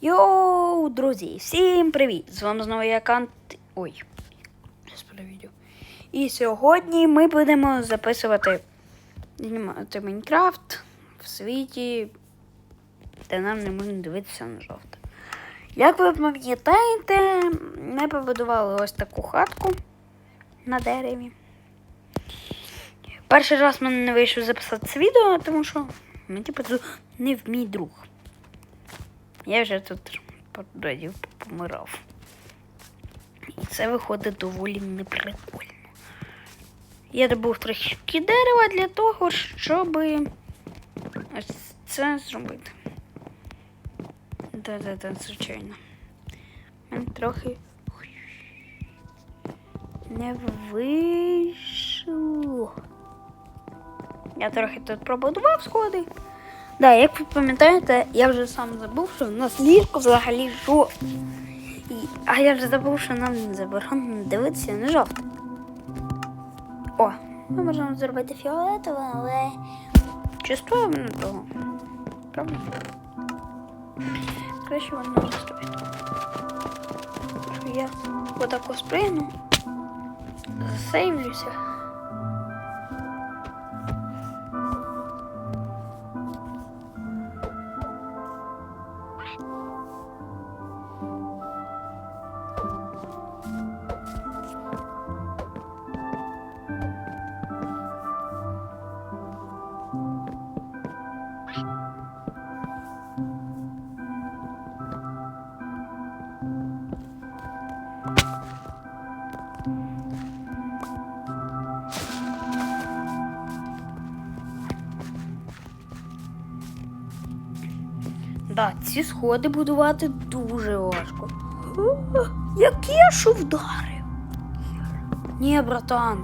Йоу, друзі, всім привіт! З вами знову я Кант. Ой, я відео. І сьогодні ми будемо записувати знімати Майнкрафт в світі, де нам не можна дивитися на жовте. Як ви пам'ятаєте, ми побудували ось таку хатку на дереві. Перший раз мене не вийшов записати це відео, тому що мені типу, не в мій друг. Я вже тут радів помирав. І це виходить доволі неприкольно. Я добув трохи дерева для того, щоб ось це зробити. Да-да-да, звичайно. Мене трохи не вийшло. Я трохи тут пробудував сходи. Да, як ви пам'ятаєте, я вже сам забув, що в нас ліжко взагалі жовте. А я вже забув, що нам не заборонено дивитися на жовте. О, ми можемо зробити фіолетове, але чи стоїмо на того? Правда? Краще воно. Що я отако спригну, засейвлюся. Ці сходи будувати дуже важко. О, Як я ж вдарив? Ні, братан.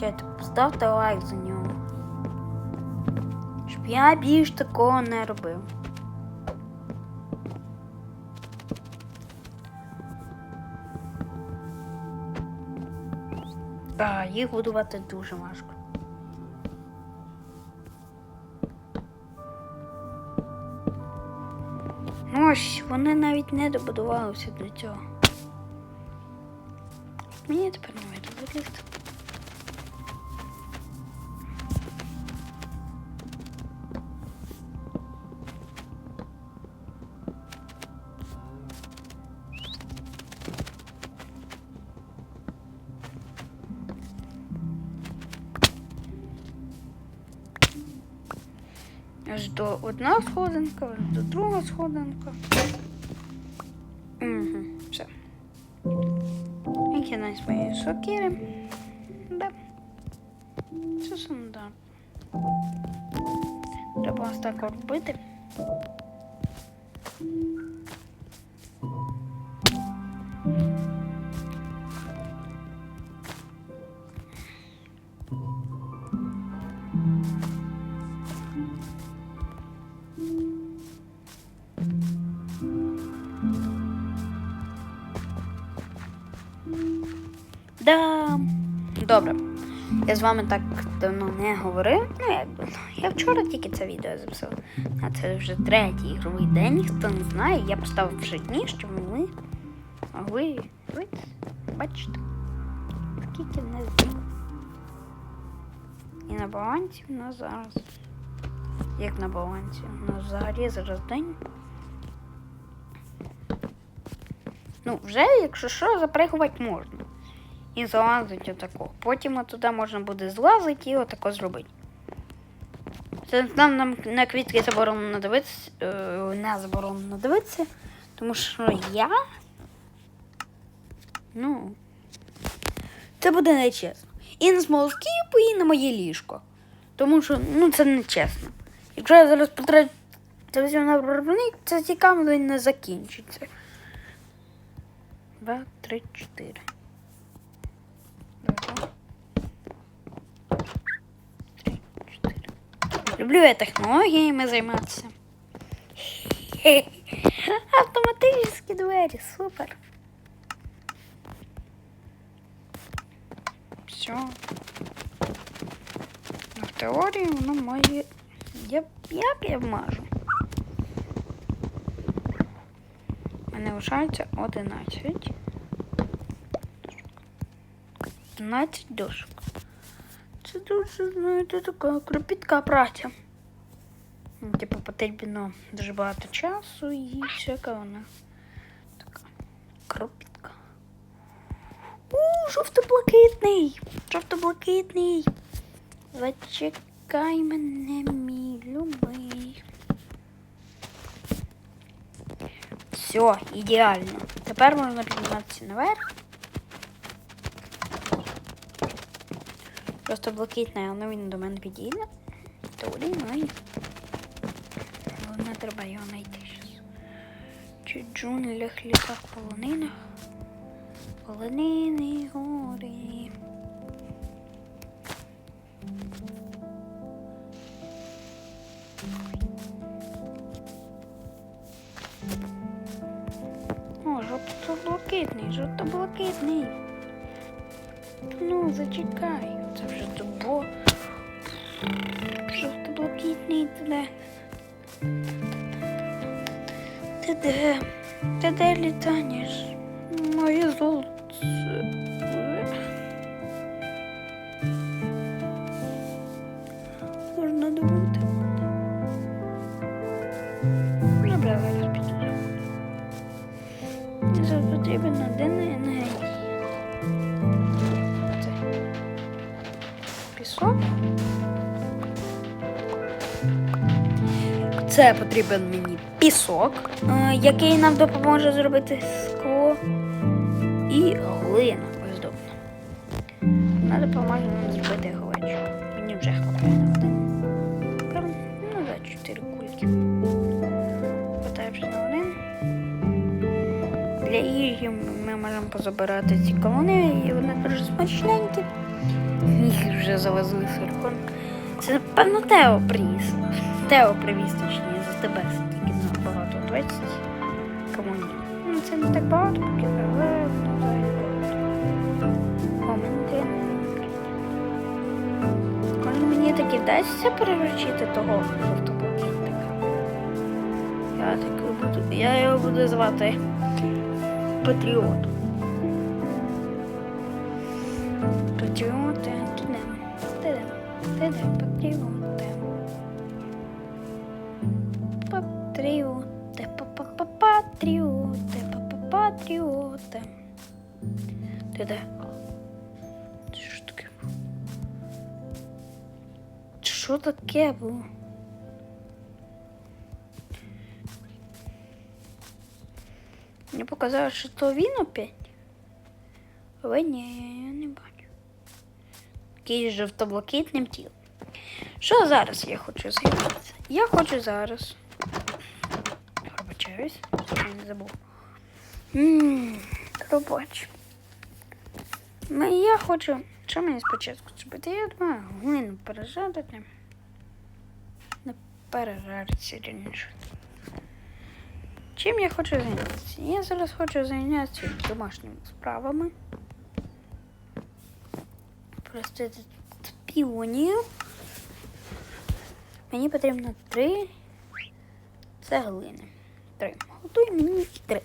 Дядь, поставте лайк за нього. Щоб я більш такого не робив. А, їх будувати дуже важко. Ось вони навіть не добудувалися до цього. Мені тепер не вийде Аж до одна сходинка, ось до друга сходинка. Угу, все. І кінець моєї сокири. Да. Це стандарт. Треба ось так робити. Да. Добре. Я з вами так давно не говорив. Ну, якби. Я вчора тільки це відео записав. А це вже третій ігровий день, ніхто не знає. Я поставив вже дні, щоб ви могли бачите, скільки не знаю. І на балансі в нас зараз. Як на балансі? У нас взагалі зараз день. Ну, вже, якщо що, запригувати можна. І залазити отако. Потім туди можна буде злазити і отако зробити. Це нам, нам на квітки заборонено дивитися, е, не заборонено дивитися, тому що я. Ну. Це буде нечесно. І на смолскіпу, і на моє ліжко. Тому що ну, це не чесно. Якщо я зараз потрачу на виробник, це цікаво не закінчиться. Два, три, чотири. Два, три, чотири. Люблю я технологіями займатися. Автоматичні двері, супер. Все. В теорії воно має. Я, я вмажу? У мене лишається 11. 11 дошок. Це дуже, знаєте, така кропітка праця. Ну, Типу, потрібно дуже багато часу і всяка вона така кропітка. У, жовто-блакитний! Жовто-блакитний! Зачекай мене, мій любий. Все, ідеально. Тепер можна підніматися наверх. Просто блакитний, але він до мене підійде. Тоді і Головне треба його знайти зараз. Чи джунглях, лісах, полонинах. Полонини гори. О, жовто-блакитний, жовто-блакитний. Ну, зачекай, це вже дубо. Жовто-блакитний, ти де? Ти де? Ти де літаєш? Моє золоце. Пісок. Це потрібен мені пісок, е, який нам допоможе зробити скло. І глина бездомна. Вона допоможе нам зробити глечу. Мені вже хватає ну, за чотири кульки. Хватає вже на один. Для їжі ми можемо позабирати ці колони, і вони дуже смачненькі. Їх вже завезли силикон. Це, напевно, Тео приніс. Тео привіз, точніше, за тебе стільки багато. 20 комунів. Ну, це не так багато, поки але взагалі мені таки вдасться перевчити того жовто-блакитника? Я так буду. Я його буду звати Патріот. Патріоти, ти де? Ти де? Ти де, патріоти? Патріоти, па-па-па-патріоти, па-па-патріоти. Ти де? Це що таке було? Що таке було? Мені показалось, що то він опять. Але ні, я не бачу. Якийсь жовто-блакитним тілом. Що зараз я хочу займатися? Я хочу зараз. Пробачаюсь, не забув. Пробач. Ну, я хочу. Що мені спочатку зробити? Я думаю, глину пережарити. Не пережарити раніше. Чим я хочу зайнятися? Я зараз хочу зайнятися домашніми справами. Тут піонію. Мені потрібно три цеглини. Три. Готуй мені три.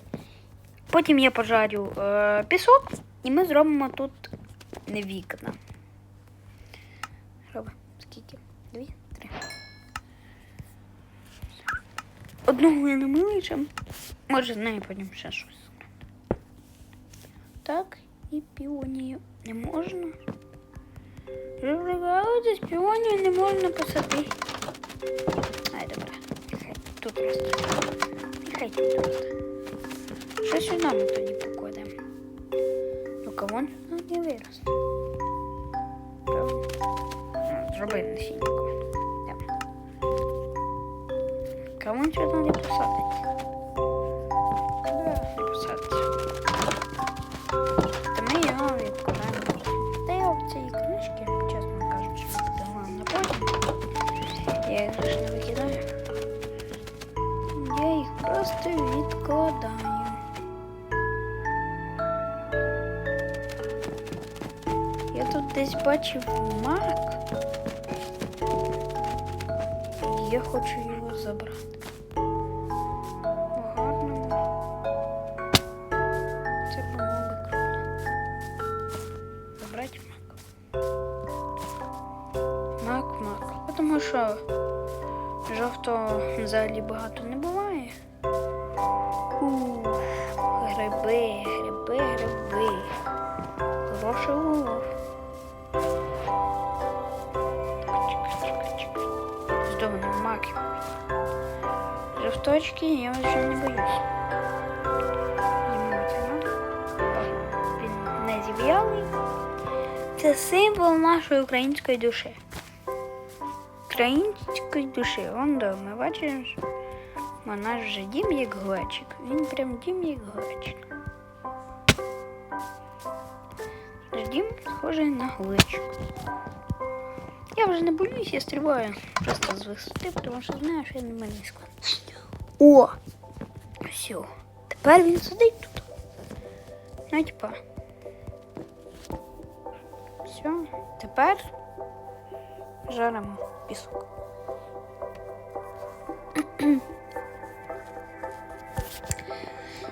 Потім я пожарю е, пісок і ми зробимо тут вікна. Робимо скільки? Дві, три. Одну глину ми лишимо. Може, з нею потім ще щось. Так, і піонію не можна. Розривалися, піонію не можна посадити. Ай, добре. Нехай тут росте. Нехай тут росте. Що сюди ми тоді покладемо? Ну, кавон не виросте. Правильно. А, Зроби насіння. Кавон сюди не посадить. просто відкладаю. Я тут десь бачив мак. Я хочу його забрати. Мак-мак. Тому що жовтого взагалі багато не буває. Ух, гриби, гриби, гриби. Хороший улов. Здобаний маки. Жовточки я вже не боюсь. Він не зів'ялий. Це символ нашої української душі. Української душі. Вон до ми що наш вже дім як глечик. Він прям дім як глечик. Наш дім схожий на глечик. Я вже не боюсь, я стрибаю просто з висоти, тому що знаю, що я не низько. О! Все. Тепер він сидить тут. Ну, типа. Все. Тепер жаримо пісок.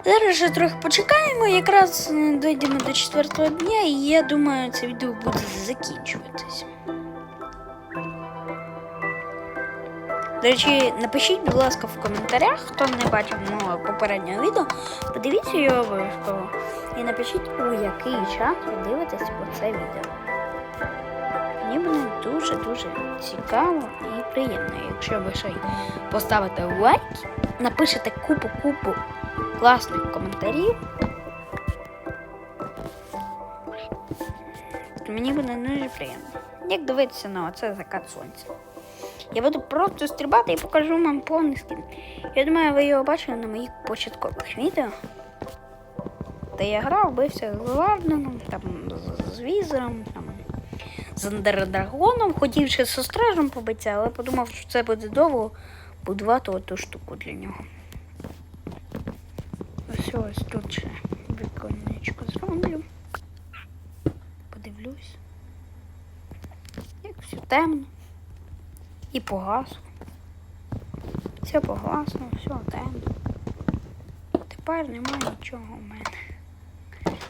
Зараз ще трохи почекаємо, якраз е, дійдемо до четвертого дня, і я думаю, це відео буде закінчуватись. До речі, напишіть, будь ласка, в коментарях, хто не бачив мого попереднього відео, подивіться його обов'язково. І напишіть, у який час ви дивитесь оце відео. Мені буде дуже-дуже цікаво і приємно, якщо ви ще поставите лайк, напишете купу-купу класних коментарів. то Мені буде дуже приємно. Як дивитися на оце закат сонця. Я буду просто стрибати і покажу вам повний скін. Я думаю, ви його бачили на моїх початкових відео. Де я грав, бився з Ларденом, там, з, з Візером, там, з Андердрагоном, хотів ще зі стражем побитися, але подумав, що це буде довго будувати оту штуку для нього. Ось ось тут ще віконечко зроблю. Подивлюсь. Як все темно. І погасло. Все погасло, все темно. Тепер немає нічого у мене.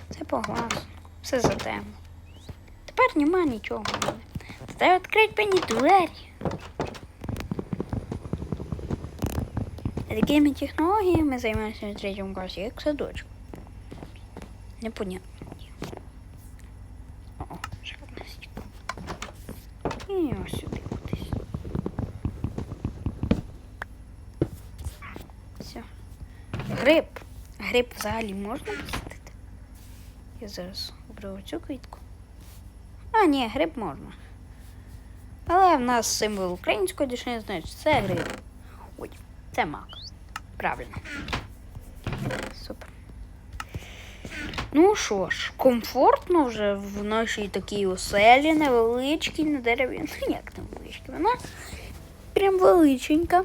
Все погасло, все затемно. Тепер немає нічого у мене. Треба відкрити мені двері. Такими технологіями займаюся в третьому класі, як садочку. Непонятно. О, ще. І ось сюди кудись. Все. Гриб. Гриб взагалі можна посадити? Я зараз обрав цю квітку. А, ні, гриб можна. Але в нас символ української душі, значить це гриб. Ой, це мак. Правильно. Супер. Ну що ж, комфортно вже в нашій такій оселі, невеличкій, на дереві. Ну як невеличкій, вона прям величенька.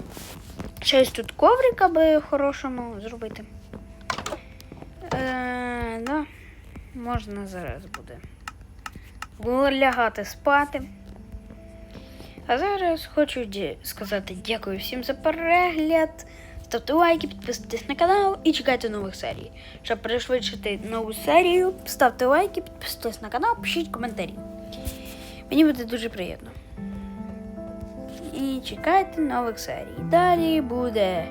Щось тут коврик, аби хорошому зробити. Е, да. Можна зараз буде лягати спати. А зараз хочу сказати дякую всім за перегляд. Ставте лайки, підписуйтесь на канал і чекайте нових серій. Щоб пришвидшити нову серію, ставте лайки, підписуйтесь на канал, пишіть коментарі. Мені буде дуже приємно. І чекайте нових серій. Далі буде.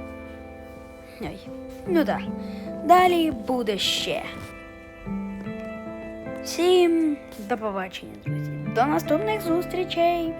Ой. Ну так. Далі буде ще. Всім до побачення, друзі. До наступних зустрічей!